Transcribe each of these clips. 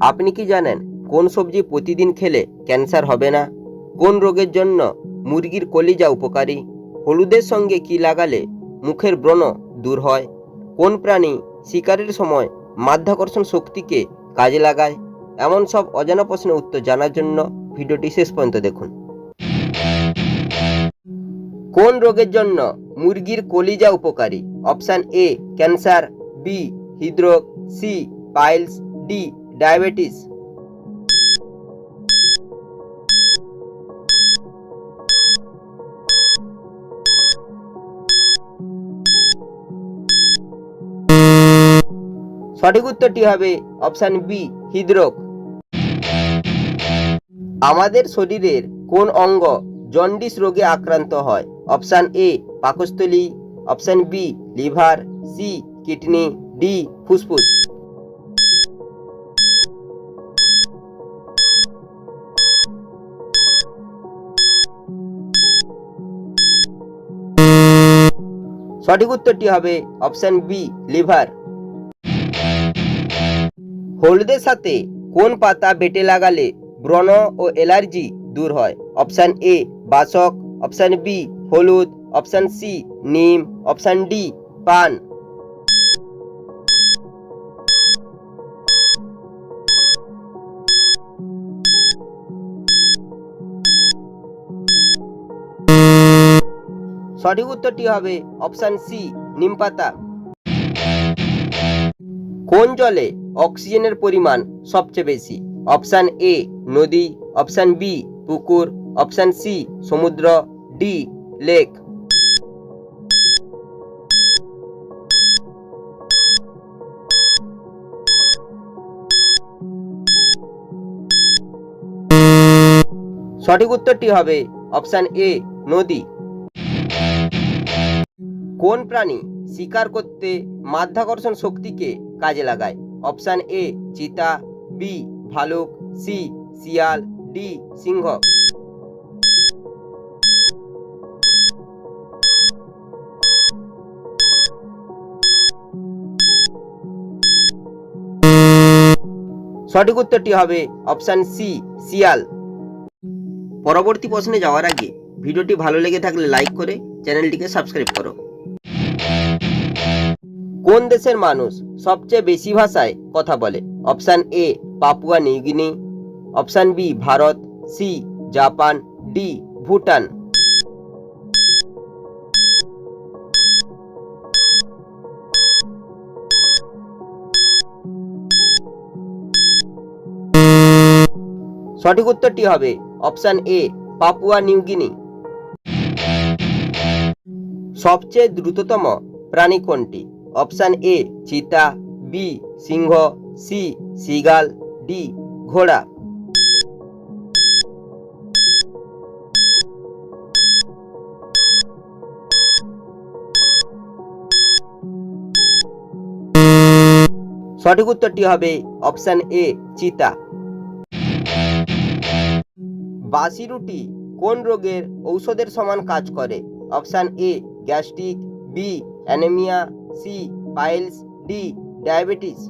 আপনি কি জানেন কোন সবজি প্রতিদিন খেলে ক্যান্সার হবে না? কোন রোগের জন্য মুরগির কলিজা উপকারী? হলুদের সঙ্গে কি লাগালে মুখের ব্রণ দূর হয়? কোন প্রাণী শিকারের সময় মাধ্যাকর্ষণ শক্তিকে কাজে লাগায়? এমন সব অজানা প্রশ্নের উত্তর জানার জন্য ভিডিওটি শেষ পর্যন্ত দেখুন। কোন রোগের জন্য মুরগির কলিজা উপকারী? অপশান এ, ক্যান্সার, বি, হৃদরোগ, সি, পাইলস, ডি ডায়াবেটিস। সঠিক উত্তরটি হবে অপশান বি, হৃদরোগ। আমাদের শরীরের কোন অঙ্গ জন্ডিস রোগে আক্রান্ত হয়? অপশান এ, পাকস্থলী। Option B, liver. C, kidney. D, ফুসফুস। সঠিক উত্তরটি হবে অপশান বি, লিভার। হলুদের সাথে কোন পাতা বেটে লাগালে ব্রণ ও অ্যালার্জি দূর হয়? অপশান এ, বাসক। অপশান বি, হলুদ। অপশান সি, নিম। অপশন ডি, পান। সঠিক উত্তরটি হবে অপশান সি, নিম পাতা। কোন জলে অক্সিজেনের পরিমাণ সবচেয়ে বেশি? অপশান এ, নদী। অপশান বি, পুকুর। অপশান সি, সমুদ্র। D, lake. সঠিক উত্তরটি হবে অপশান এ, নদী। কোন প্রাণী শিকার করতে মাধ্যাকর্ষণ শক্তিকে কাজে লাগায়? অপশান এ, চিতা, বি, ভালুক, সি, শিয়াল, ডি, সিংহ। সঠিক উত্তরটি হবে অপশান সি, শিয়াল। পরবর্তী প্রশ্নে যাওয়ার আগে ভিডিওটি ভালো লেগে থাকলে লাইক করে চ্যানেলটিকে সাবস্ক্রাইব করো। কোন দেশের মানুষ সবচেয়ে বেশি ভাষায় কথা বলে? Option A, Papua New Guinea. Option B, Bharat. C, Japan. D, Bhutan. সঠিক উত্তরটি হবে অপশান এ, পাপুয়া নিউগিনি। সবচেয়ে দ্রুততম প্রাণী কোনটি? অপশান এ, চিতা, বি, সিংহ, সি, সিগাল, ডি, ঘোড়া। সঠিক উত্তরটি হবে অপশান এ, চিতা। বাসি রুটি কোন রোগের ঔষধের সমান কাজ করে? Option A, gastric, B, anaemia C piles D diabetes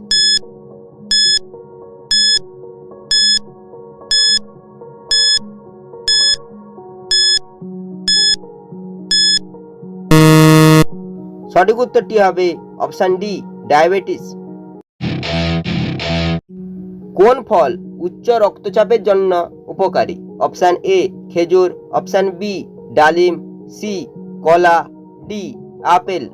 সঠিক উত্তরটি হবে অপশান ডি ডায়াবেটিস কোন ফল উচ্চ রক্তচাপের জন্য উপকারী? অপশান এ খেজুর অপশান বি ডালিম সি কলা ডি আপেল।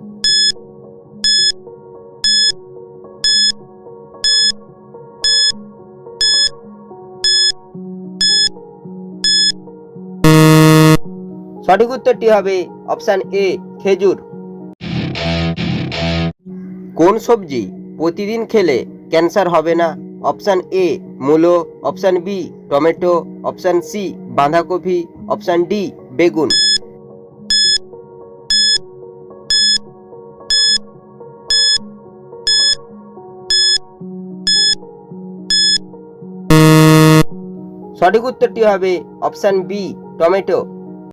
সঠিক উত্তরটি হবে অপশান এ, খেজুর। কোন সবজি প্রতিদিন খেলে ক্যান্সার হবে না? অপশান এ, মূলো। Option B, tomato. Option C, বাঁধাকপি। অপশান ডি, বেগুন। সঠিক উত্তরটি হবে অপশান বি, টমেটো।